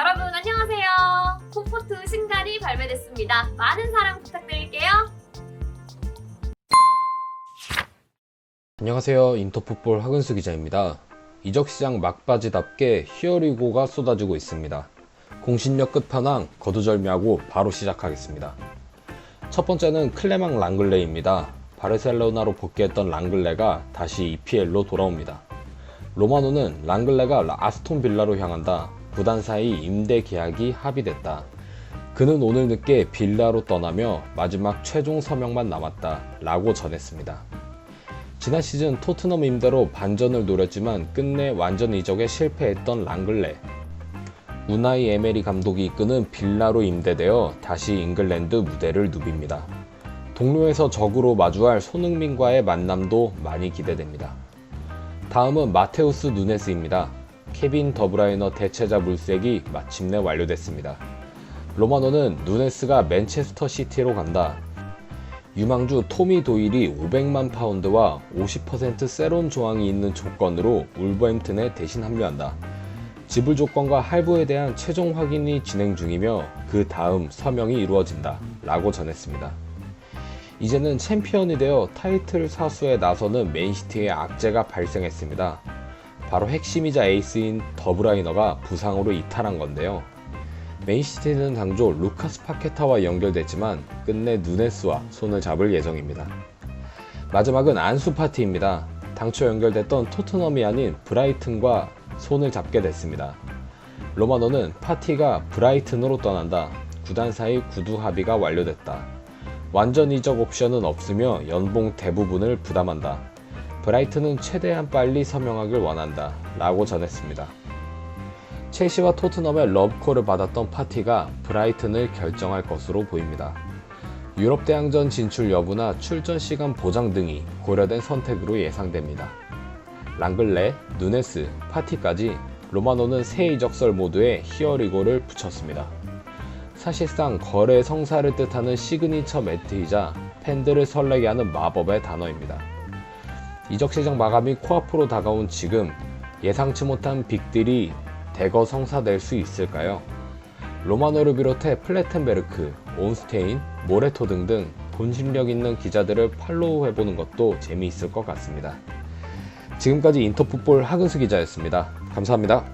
여러분 안녕하세요. 콤포트 신갈이 발매됐습니다. 많은 사랑 부탁드릴게요. 안녕하세요. 인터풋볼 하근수 기자입니다. 이적시장 막바지답게 히어리고가 쏟아지고 있습니다. 공신력 끝판왕 거두절미하고 바로 시작하겠습니다. 첫 번째는 클레망 랑글레입니다. 바르셀로나로 복귀했던 랑글레가 다시 EPL로 돌아옵니다. 로마노는 랑글레가 아스톤 빌라로 향한다. 구단 사이 임대 계약이 합의됐다. 그는 오늘 늦게 빌라로 떠나며 마지막 최종 서명만 남았다. 라고 전했습니다. 지난 시즌 토트넘 임대로 반전을 노렸지만 끝내 완전 이적에 실패했던 랑글레. 우나이 에메리 감독이 이끄는 빌라로 임대되어 다시 잉글랜드 무대를 누빕니다. 동료에서 적으로 마주할 손흥민과의 만남도 많이 기대됩니다. 다음은 마테우스 누네스입니다. 케빈 더브라이너 대체자 물색이 마침내 완료됐습니다. 로마노는 누네스가 맨체스터 시티로 간다. 유망주 토미 도일이 500만 파운드와 50% 세론 조항이 있는 조건으로 울버햄튼에 대신 합류한다. 지불 조건과 할부에 대한 최종 확인이 진행 중이며 그 다음 서명이 이루어진다. 라고 전했습니다. 이제는 챔피언이 되어 타이틀 사수에 나서는 맨시티의 악재가 발생했습니다. 바로 핵심이자 에이스인 더브라이너가 부상으로 이탈한 건데요. 맨시티는 당초 루카스 파케타와 연결됐지만 끝내 누네스와 손을 잡을 예정입니다. 마지막은 안수 파티입니다. 당초 연결됐던 토트넘이 아닌 브라이튼과 손을 잡게 됐습니다. 로마노는 파티가 브라이튼으로 떠난다. 구단 사이 구두 합의가 완료됐다. 완전 이적 옵션은 없으며 연봉 대부분을 부담한다. 브라이튼은 최대한 빨리 서명하길 원한다. 라고 전했습니다. 첼시와 토트넘의 러브콜을 받았던 파티가 브라이튼을 결정할 것으로 보입니다. 유럽 대항전 진출 여부나 출전 시간 보장 등이 고려된 선택으로 예상됩니다. 랑글레, 누네스, 파티까지 로마노는 새 이적설 모두에 히어리고를 붙였습니다. 사실상 거래 성사를 뜻하는 시그니처 매트이자 팬들을 설레게 하는 마법의 단어입니다. 이적 시장 마감이 코앞으로 다가온 지금 예상치 못한 빅딜이 대거 성사될 수 있을까요? 로마노를 비롯해 플레텐베르크, 온스테인, 모레토 등등 본심력 있는 기자들을 팔로우 해보는 것도 재미있을 것 같습니다. 지금까지 인터풋볼 하근수 기자였습니다. 감사합니다.